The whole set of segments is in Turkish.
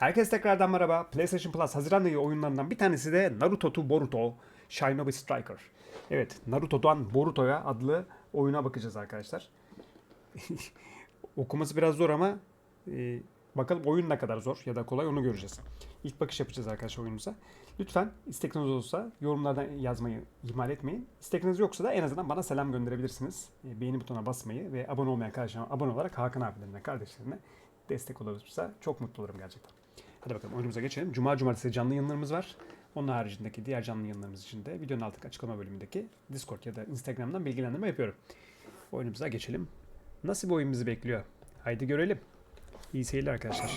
Herkese tekrardan merhaba. PlayStation Plus Haziran ayı oyunlarından bir tanesi de Naruto to Boruto Shinobi Striker. Evet, Naruto'dan Boruto'ya adlı oyuna bakacağız arkadaşlar. Okuması biraz zor ama e, bakalım oyun ne kadar zor ya da kolay onu göreceğiz. İlk bakış yapacağız arkadaşlar oyunumuza. Lütfen istekiniz olursa yorumlardan yazmayı ihmal etmeyin. İstekiniz yoksa da en azından bana selam gönderebilirsiniz. E, beğeni butonuna basmayı ve abone olmayan kardeşlerime abone olarak Hakan abilerine, kardeşlerine destek olursa çok mutlu olurum gerçekten. Hadi bakalım oyunumuza geçelim. Cuma cumartesi canlı yayınlarımız var. Onun haricindeki diğer canlı yayınlarımız için de videonun altındaki açıklama bölümündeki Discord ya da Instagram'dan bilgilendirme yapıyorum. Oyunumuza geçelim. Nasıl bir oyun bizi bekliyor? Haydi görelim. İyi seyirler arkadaşlar.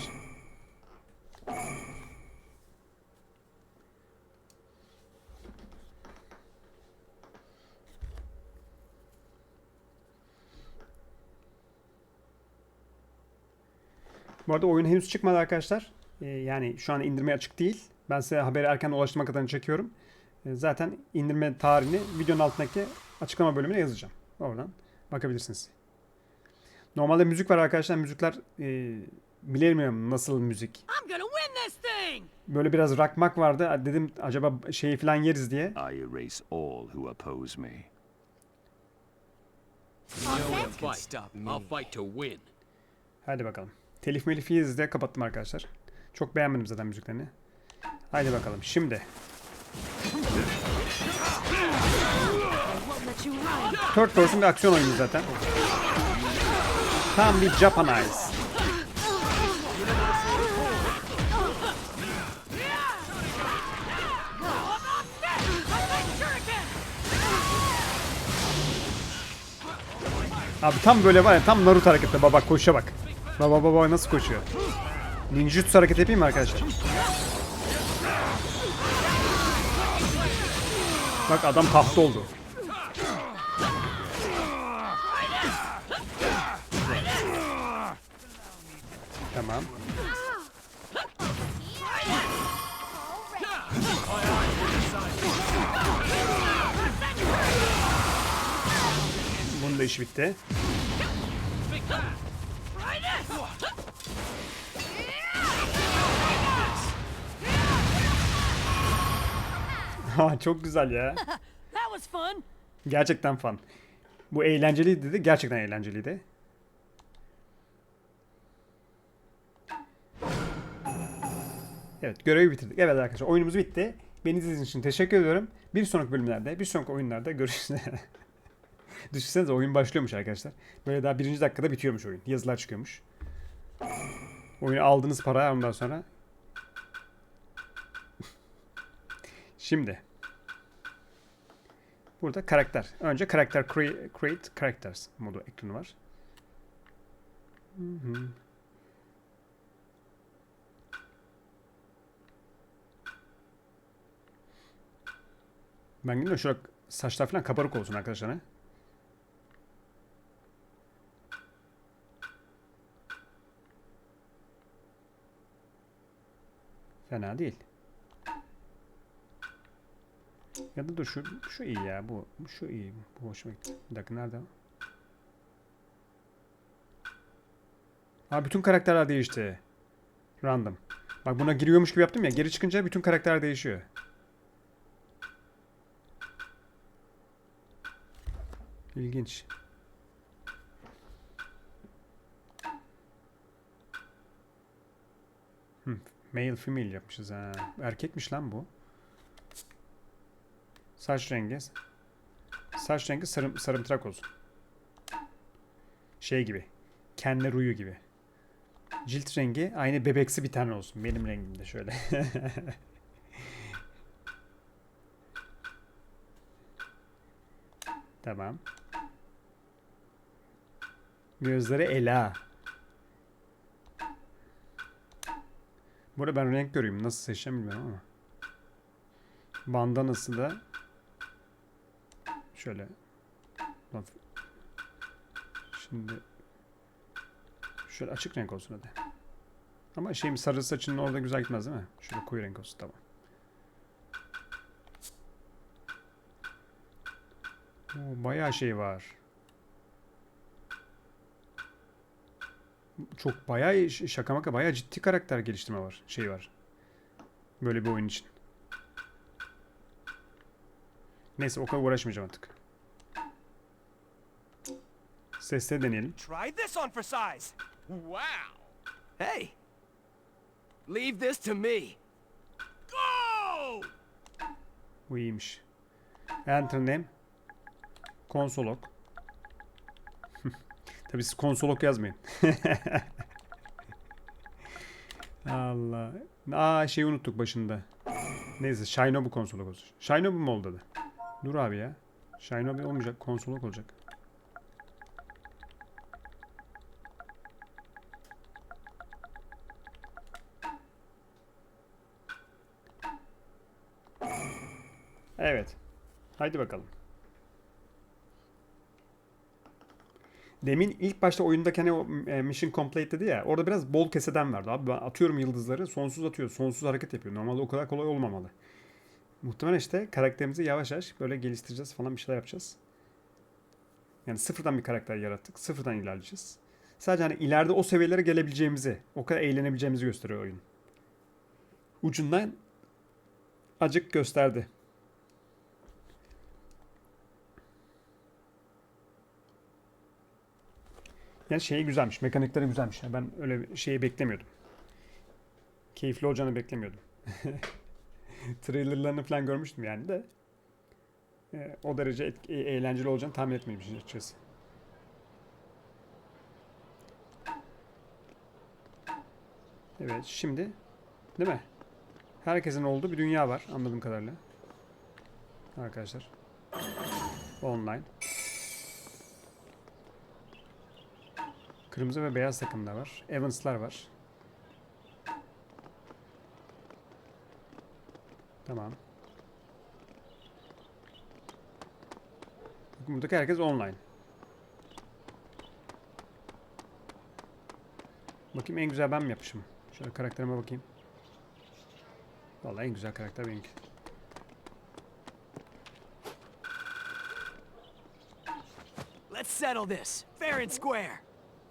Bu arada oyun henüz çıkmadı arkadaşlar. Ee, yani şu an indirmeye açık değil. Ben size haberi erken ulaştırmak adına çekiyorum. Ee, zaten indirme tarihini videonun altındaki açıklama bölümüne yazacağım. Oradan bakabilirsiniz. Normalde müzik var arkadaşlar. Müzikler e, bilemiyorum nasıl müzik. I'm gonna win this thing! Böyle biraz rockmak vardı. Dedim acaba şeyi falan yeriz diye. I erase all who oppose me. Hadi bakalım. Telif melif yiyiz de kapattım arkadaşlar. Çok beğenmedim zaten müziklerini. Haydi bakalım. Şimdi. Third person bir aksiyon oyunu zaten. Tam bir Japanize. Abi tam böyle var ya tam Naruto harekette baba koşuşa bak. Baba baba nasıl koşuyor. Ninjutsu hareket yapayım mı arkadaşlar? Bak adam tahta oldu. Tamam. Bunun da işi bitti. Ha çok güzel ya. Gerçekten fun. Bu eğlenceliydi dedi. Gerçekten eğlenceliydi. Evet görevi bitirdik. Evet arkadaşlar oyunumuz bitti. Beni izlediğiniz için teşekkür ediyorum. Bir sonraki bölümlerde, bir sonraki oyunlarda görüşürüz. Düşünsenize oyun başlıyormuş arkadaşlar. Böyle daha birinci dakikada bitiyormuş oyun. Yazılar çıkıyormuş. Oyunu aldığınız para ondan sonra. Şimdi. Burada karakter. Önce karakter crea- create characters modu ekranı var. Hı hı. Ben gidiyorum şöyle saçlar falan kabarık olsun arkadaşlar. he? Fena değil. Ya da dur şu şu iyi ya bu şu iyi bu hoşuma gitti. Bir dakika nerede? Aa bütün karakterler değişti. Random. Bak buna giriyormuş gibi yaptım ya geri çıkınca bütün karakter değişiyor. İlginç. Hmm, male female yapmışız ha. Erkekmiş lan bu. Saç rengi. Saç rengi sarım, sarımtırak olsun. Şey gibi. Kenle ruyu gibi. Cilt rengi aynı bebeksi bir tane olsun. Benim rengimde şöyle. tamam. Gözleri Ela. Burada ben renk göreyim. Nasıl seçeceğim bilmiyorum ama. Bandanası da şöyle. Şimdi şöyle açık renk olsun hadi. Ama şeyim sarı saçının orada güzel gitmez değil mi? Şöyle koyu renk olsun tamam. Oo, bayağı şey var. çok bayağı şaka maka bayağı ciddi karakter geliştirme var. Şey var. Böyle bir oyun için. Neyse o kadar uğraşmayacağım artık. Sesle deneyelim. Try this on for size. Wow. Hey, leave this to me. Go! Bu iyiymiş. Enter name. Konsolog. Tabii siz konsolog yazmayın. Allah. Aa şeyi unuttuk başında. Neyse Shinobu konsolog olsun. Shinobu mu oldu da? Dur abi ya. Shinobu olmayacak. Konsolog olacak. Evet. Haydi bakalım. Demin ilk başta oyundaki hani o e, mission complete dedi ya. Orada biraz bol keseden verdi abi. Ben atıyorum yıldızları sonsuz atıyor. Sonsuz hareket yapıyor. Normalde o kadar kolay olmamalı. Muhtemelen işte karakterimizi yavaş yavaş böyle geliştireceğiz falan bir şeyler yapacağız. Yani sıfırdan bir karakter yarattık. Sıfırdan ilerleyeceğiz. Sadece hani ileride o seviyelere gelebileceğimizi, o kadar eğlenebileceğimizi gösteriyor oyun. Ucundan acık gösterdi. Yani şeyi güzelmiş. Mekanikleri güzelmiş. Ben öyle şeyi beklemiyordum. Keyifli olacağını beklemiyordum. Trailerlarını falan görmüştüm yani de. e, o derece et- e- eğlenceli olacağını tahmin etmemiştim açıkçası. Evet şimdi değil mi? Herkesin olduğu bir dünya var anladığım kadarıyla. Arkadaşlar. Online. Kırmızı ve beyaz takımlar var. Evans'lar var. Tamam. Buradaki herkes online. Bakayım en güzel ben mi yapmışım? Şöyle karakterime bakayım. Vallahi en güzel karakter benimki. Let's settle this, fair and square.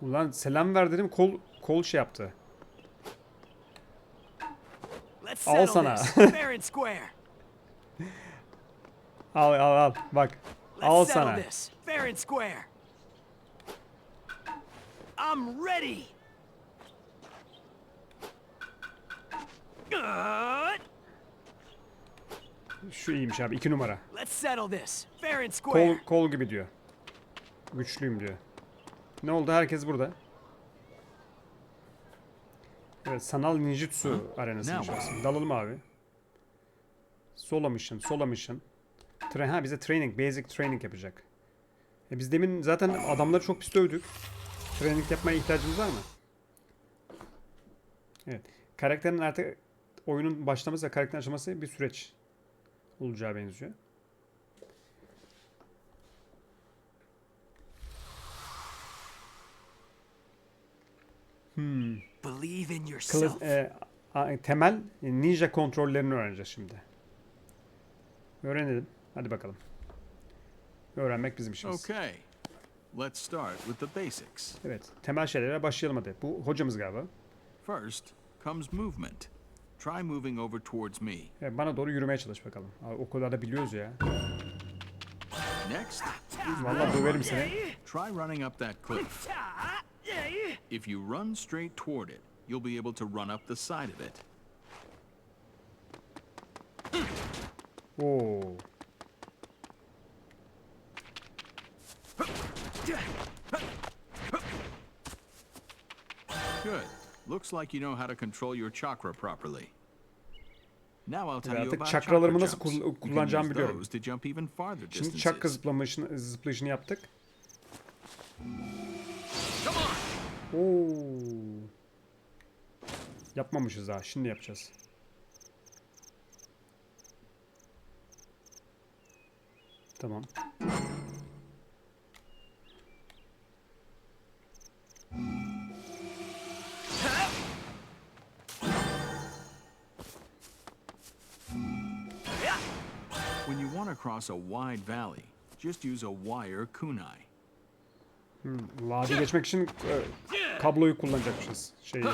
Ulan selam ver dedim kol kol şey yaptı. Let's Al sana. Al al al bak. Al sana. I'm ready. Şu iyiymiş abi iki numara. Let's settle this, fair and Kol, square. kol gibi diyor. Güçlüyüm diyor. Ne oldu? Herkes burada. Evet, sanal ninjutsu Now. aslında. Dalalım abi. Solo mission, solo mission. Tra ha bize training, basic training yapacak. E biz demin zaten adamları çok pis dövdük. Training yapmaya ihtiyacımız var mı? Evet. Karakterin artık oyunun başlaması ve karakterin açılması bir süreç olacağı benziyor. Believe in Kılı- yourself. e, temel ninja kontrollerini öğreneceğiz şimdi. Öğrenelim. Hadi bakalım. Öğrenmek bizim işimiz. Okay, let's start with the basics. Evet. Temel şeylere başlayalım hadi. Bu hocamız galiba. First comes movement. Try moving over towards me. Evet, bana doğru yürümeye çalış bakalım. Abi, o kadar da biliyoruz ya. Next, Vallahi döverim seni. try running up that cliff. If you run straight toward it, you'll be able to run up the side of it. Oo. Good. Looks like you know how to control your chakra properly. Now I'll tell you artık about çakralarımı chakra nasıl kul- kullanacağımı biliyorum. Şimdi çakra zıplamışını, zıplayışını yaptık. Oo. Yapmamışız daha. Şimdi yapacağız. Tamam. When you want to cross a wide valley, just use a wire kunai. Vadi geçmek için e, kabloyu kullanacakmışız. Şeyi.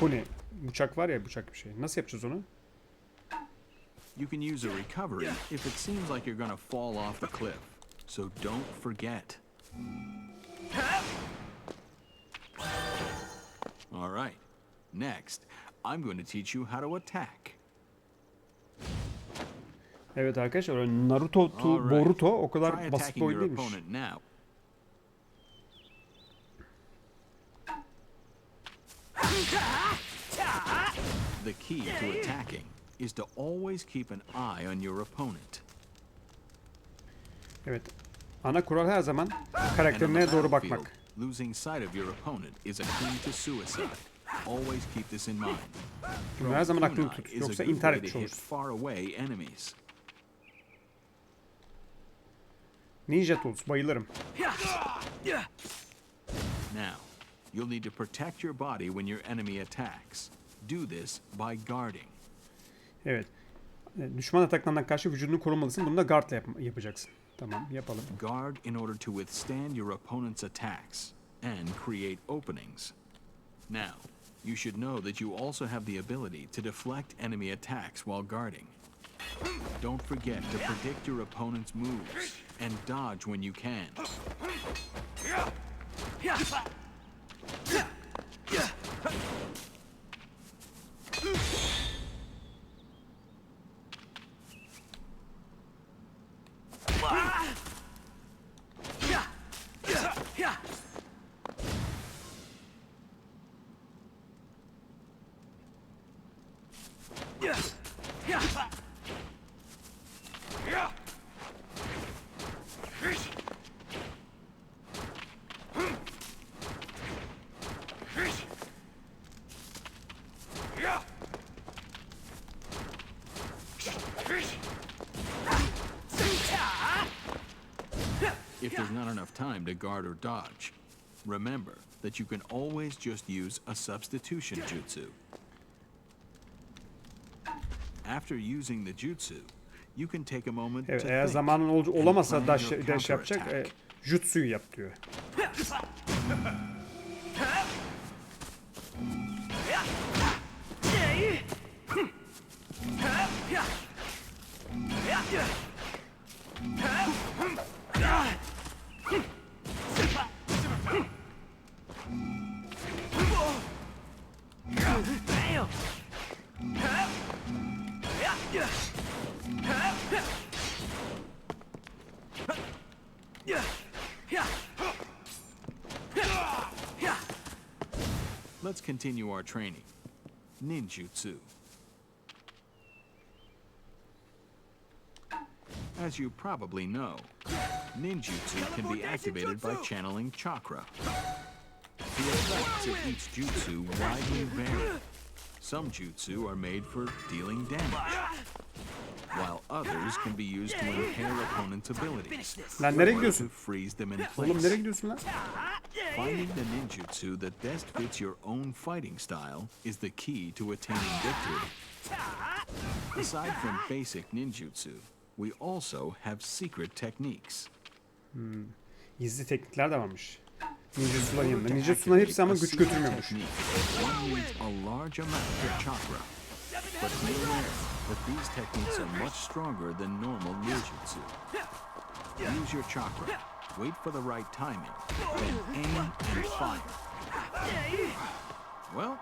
Bu ne? Bıçak var ya bıçak bir şey. Nasıl yapacağız onu? You can use a recovery if it seems like you're gonna fall off the cliff. So don't forget. All right. Next, I'm going to teach you how to attack. Evet arkadaşlar Naruto to. Boruto o kadar basit bir oyun değilmiş. opponent now. The key to attacking is to always keep an eye on your opponent. Evet. Ana kural her zaman karakterine doğru bakmak. losing sight of your opponent is akin to suicide. Always keep this in mind. Bunu her zaman Kunai tut. Yoksa intihar etmiş olursun. Ninja Tools bayılırım. Now, you'll need to protect your body when your enemy attacks. Do this by guarding. Evet. Düşman ataklarından karşı vücudunu korumalısın. Bunu da guardla yap- yapacaksın. Tamam yapalım. Guard in order to withstand your opponent's attacks and create openings. Now, you should know that you also have the ability to deflect enemy attacks while guarding. Don't forget to predict your opponent's moves and dodge when you can. Enough time to guard or dodge, remember that you can always just use a substitution jutsu. After using the jutsu, you can take a moment Evet to eğer zamanın ol- daş, your daş yapacak. E, jutsu'yu yap diyor. Let's continue our training. Ninjutsu. As you probably know, ninjutsu can be activated by channeling chakra. The effects of each jutsu widely vary. Some jutsu are made for dealing damage, while others can be used to impair opponents' abilities, Lan nereye gidiyorsun? freeze them in Oğlum nereye place. gidiyorsun lan? Finding the ninjutsu that best fits your own fighting style is the key to attaining victory. Aside from basic ninjutsu, we also have secret techniques. Hmm. Gizli teknikler de varmış. Ninjutsu'ların yanında. To Ninjutsu'ların hepsi ama güç götürmüyormuş. technique, One needs a large amount of chakra. But be aware that these techniques are much stronger than normal ninjutsu. Use your chakra, wait for the right timing, then aim and fire. Well,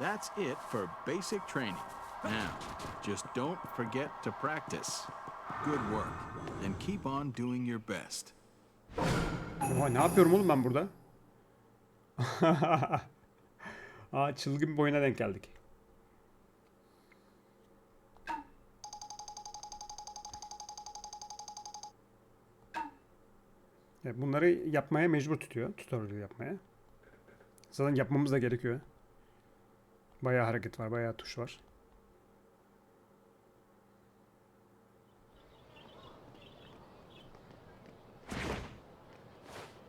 that's it for basic training. Now, just don't forget to practice. Good work, and keep on doing your best. Oha ne yapıyorum oğlum ben burada? Aa çılgın bir oyuna denk geldik. Evet, bunları yapmaya mecbur tutuyor. Tutorial yapmaya. Zaten yapmamız da gerekiyor. Bayağı hareket var, bayağı tuş var.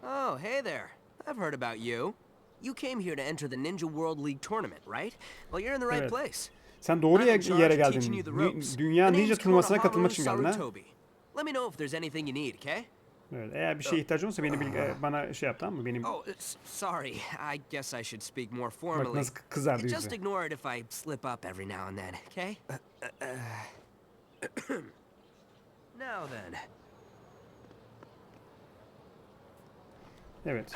Oh, hey there. I've heard about you. You came here to enter the Ninja World League tournament, right? Well, you're in the right Evet. place. Sen doğru I'm in ye- charge yere geldin. you the Dü- ropes. Dünya My Ninja turnuvasına Konohamaru katılmak için geldin ha? Sarutobi. Let me know if there's anything you need, okay? Evet, eğer bir şeye ihtiyacın olursa beni bilgi, bana şey yap tamam mı? Benim Oh, sorry. I guess I should speak more formally. nasıl kızardı Just yüzü. ignore it if I slip up every now and then, okay? now then. Evet.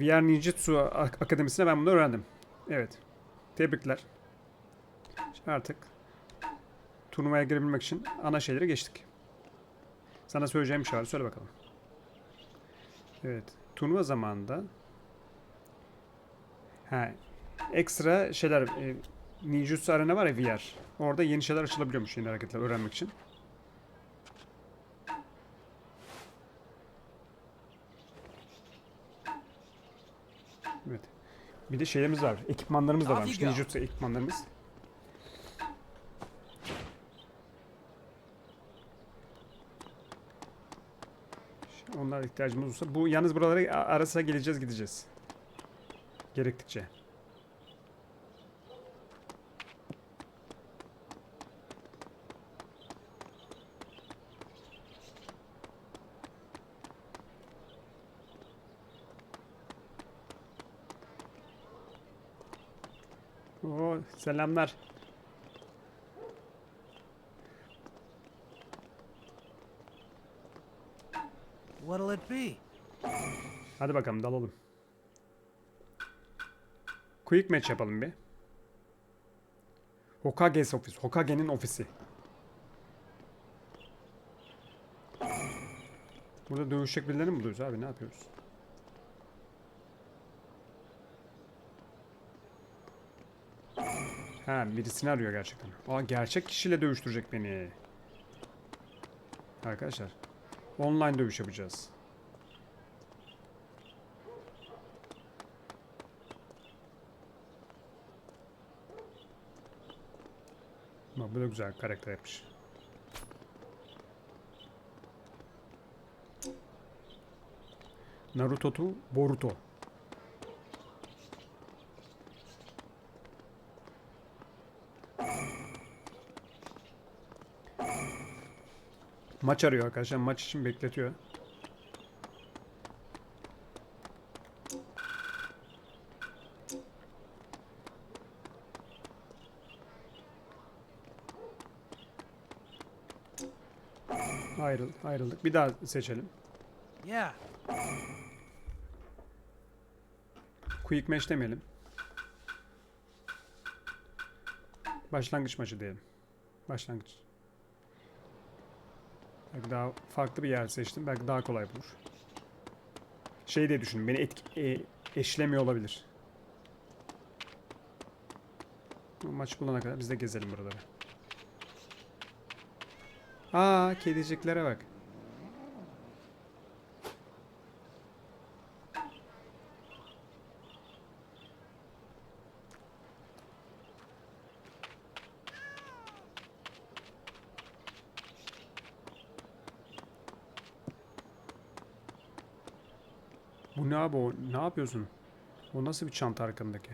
VR Ninjutsu Ak- Akademisi'ne ben bunu öğrendim. Evet. Tebrikler. Artık turnuvaya girebilmek için ana şeylere geçtik. Sana söyleyeceğim var. Söyle bakalım. Evet. Turnuva zamanında ha, ekstra şeyler e, Ninjutsu Arena var ya VR. Orada yeni şeyler açılabiliyormuş yeni hareketler öğrenmek için. Evet. Bir de şeylerimiz var. Ekipmanlarımız da varmış. Ninjutsu ekipmanlarımız. Şimdi Onlar ihtiyacımız olursa. Bu yalnız buralara a- ara sıra geleceğiz gideceğiz. Gerektikçe. Oo, selamlar. What'll it be? Hadi bakalım dalalım. Quick match yapalım bir. Hokage's ofis. Hokage'nin ofisi. Burada dövüşecek birilerini mi buluyoruz abi? Ne yapıyoruz? Ha birisini arıyor gerçekten. Aa gerçek kişiyle dövüştürecek beni. Arkadaşlar. Online dövüş yapacağız. Bak bu da güzel karakter yapmış. Naruto to Boruto. Maç arıyor arkadaşlar. Maç için bekletiyor. Ayrıl, ayrıldık. Bir daha seçelim. Yeah. Quick match demeyelim. Başlangıç maçı diyelim. Başlangıç. Belki daha farklı bir yer seçtim. Belki daha kolay bulur. Şey diye düşünün. Beni etki, e, eşlemiyor olabilir. Maç bulana kadar biz de gezelim buraları. Aa kediciklere bak. Abi o? Ne yapıyorsun? O nasıl bir çanta arkandaki?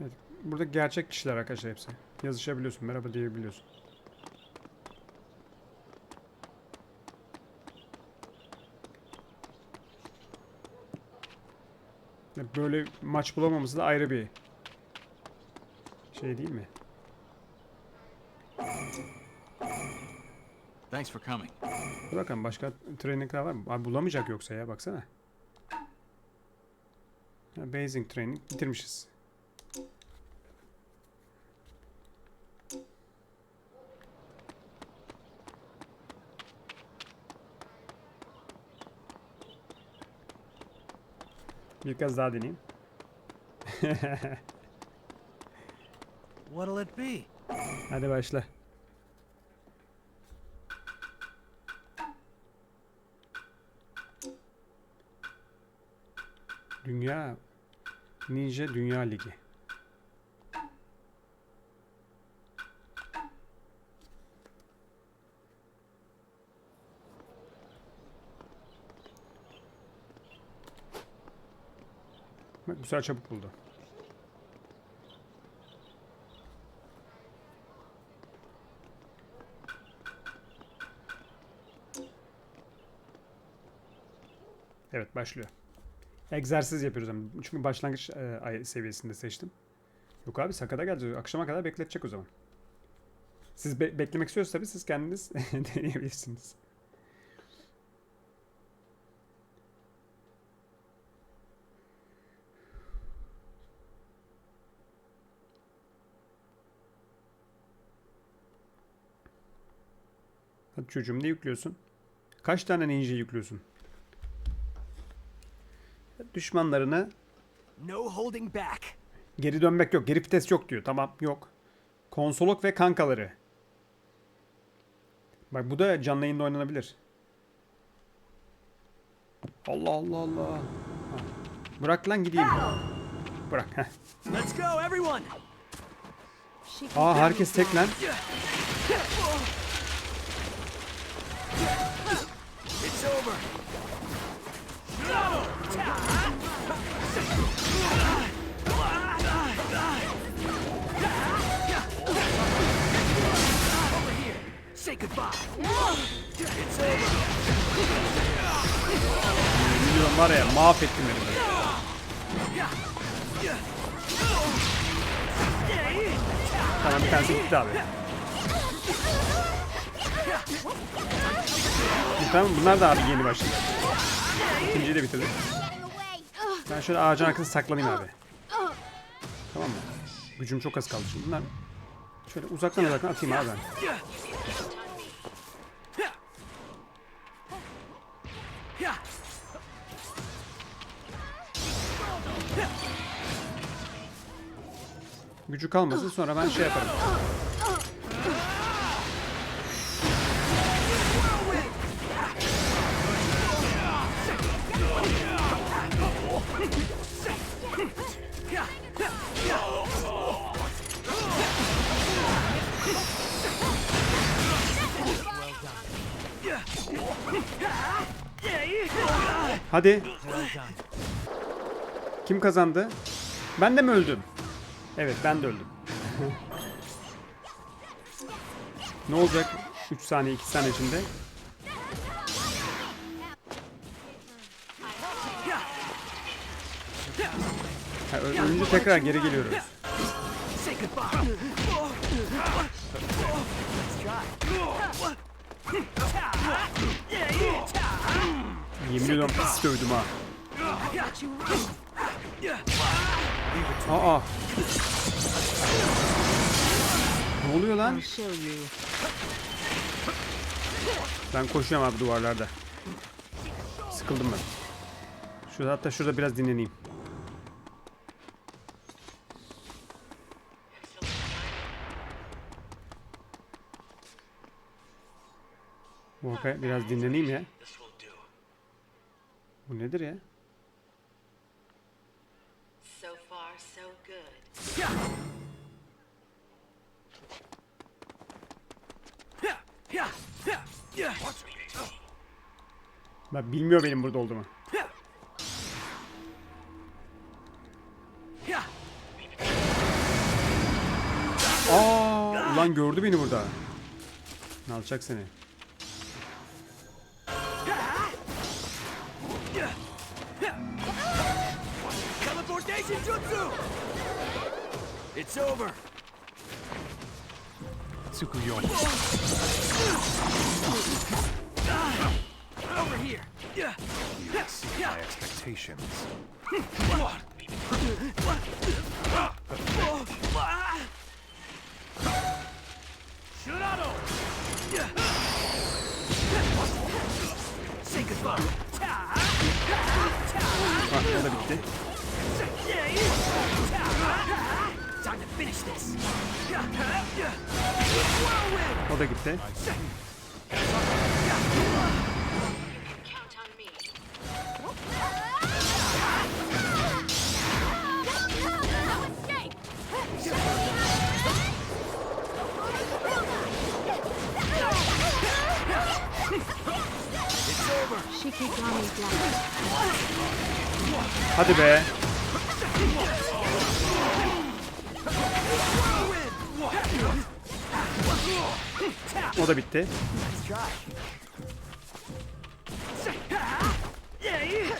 Evet, burada gerçek kişiler arkadaşlar hepsi. Yazışabiliyorsun, merhaba diyebiliyorsun. Böyle maç bulamaması da ayrı bir şey değil mi? Thanks for coming. Dur bakalım başka trainingler var mı? Abi bulamayacak yoksa ya baksana. Ha, basic training bitirmişiz. Bir kez daha deneyeyim. What'll it be? Hadi başla. Dünya Ninja Dünya Ligi. Güzel çabuk buldu. Evet başlıyor. Egzersiz yapıyoruz ama. Çünkü başlangıç e, seviyesinde seçtim. Yok abi Sakat'a geleceğiz. Akşama kadar bekletecek o zaman. Siz be- beklemek istiyorsanız tabii siz kendiniz deneyebilirsiniz. Hadi çocuğum ne yüklüyorsun? Kaç tane ninja yüklüyorsun? Düşmanlarını No holding back. geri dönmek yok. Geri vites yok diyor. Tamam yok. Konsolok ve kankaları. Bak bu da canlı yayında oynanabilir. Allah Allah Allah. Bırak lan gideyim. Bırak. heh. Let's go, everyone! Aa herkes tek lan. It's over. Say goodbye. It's over. Milyon var ya mahvettim beni. Tamam bir tanesi gitti abi. Tamam bunlar da abi yeni başladı. İkinciyi de bitirdik. Ben şöyle ağacın arkasına saklanayım abi. Tamam mı? Gücüm çok az kaldı şimdi. Bunlar şöyle uzaktan uzaktan atayım abi ben. Gücü kalmasın sonra ben şey yaparım. Hadi. Kim kazandı? Ben de mi öldüm? Evet ben de öldüm. ne olacak 3 saniye 2 saniye içinde? Ha, ölünce tekrar geri geliyoruz. Yemin ediyorum pis dövdüm ha. Aa. Ne oluyor lan? Ben koşuyorum abi duvarlarda. Sıkıldım ben. Şurada hatta şurada biraz dinleneyim. Volkay biraz dinleneyim ya. Bu nedir ya? So far, so good. Ben bilmiyor benim burada olduğumu. Aa, ulan gördü beni burada. Ne alacak seni? Jutsu! It's over. Ah, over here. My expectations. Say goodbye. Ah, Bak o da bitti. Time to finish this. O da gitti. Count on me. No escape! Shikigami Dash. Hadi be. O da bitti. Yeah.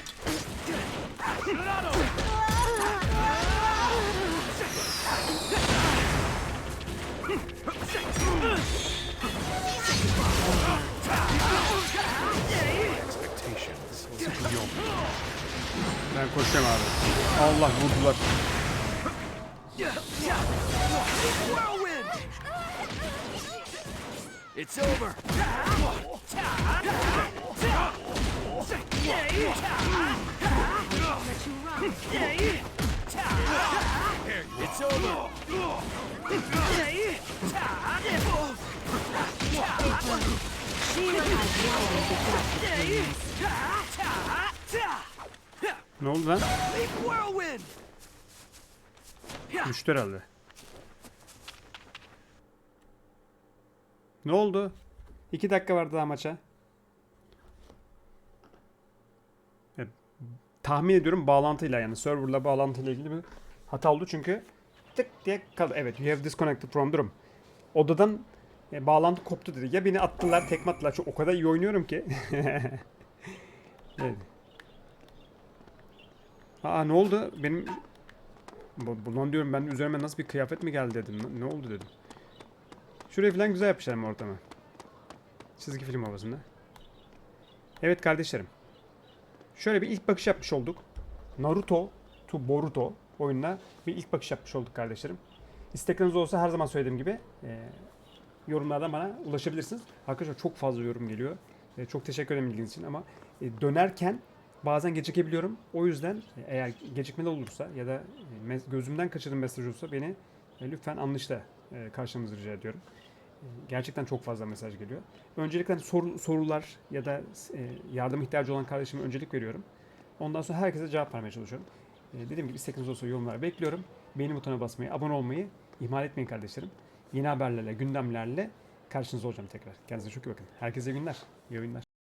Expectations. Tsukuyomi. Ben koşacağım abi. Allah vurdular. Whirlwind! It's over. It's over. Ne oldu lan? Düştü herhalde. Ne oldu? İki dakika vardı daha maça. Evet, tahmin ediyorum bağlantıyla yani serverla bağlantıyla ilgili bir hata oldu çünkü tık diye kaldı. Evet you have disconnected from the room. Odadan e, bağlantı koptu dedi. Ya beni attılar tekme attılar. Çok, o kadar iyi oynuyorum ki. evet. Aa ne oldu? Benim bu- Bundan diyorum ben üzerime nasıl bir kıyafet mi geldi dedim. Ne- oldu dedim. Şurayı falan güzel yapmışlar mı ortamı? Çizgi film havasında. Evet kardeşlerim. Şöyle bir ilk bakış yapmış olduk. Naruto to Boruto oyununa bir ilk bakış yapmış olduk kardeşlerim. İstekleriniz olsa her zaman söylediğim gibi e, yorumlardan bana ulaşabilirsiniz. Arkadaşlar çok fazla yorum geliyor. E, çok teşekkür ederim ilginiz için ama e, dönerken bazen gecikebiliyorum. O yüzden e, eğer gecikmeli olursa ya da e, gözümden kaçırdığım mesaj olursa beni e, lütfen anlayışla karşılamanızı rica ediyorum. Gerçekten çok fazla mesaj geliyor. Öncelikle hani soru, sorular ya da yardım ihtiyacı olan kardeşime öncelik veriyorum. Ondan sonra herkese cevap vermeye çalışıyorum. Dediğim gibi istekiniz olsa yorumlara bekliyorum. Beğeni butonuna basmayı, abone olmayı ihmal etmeyin kardeşlerim. Yeni haberlerle, gündemlerle karşınızda olacağım tekrar. Kendinize çok iyi bakın. Herkese iyi günler. İyi oyunlar.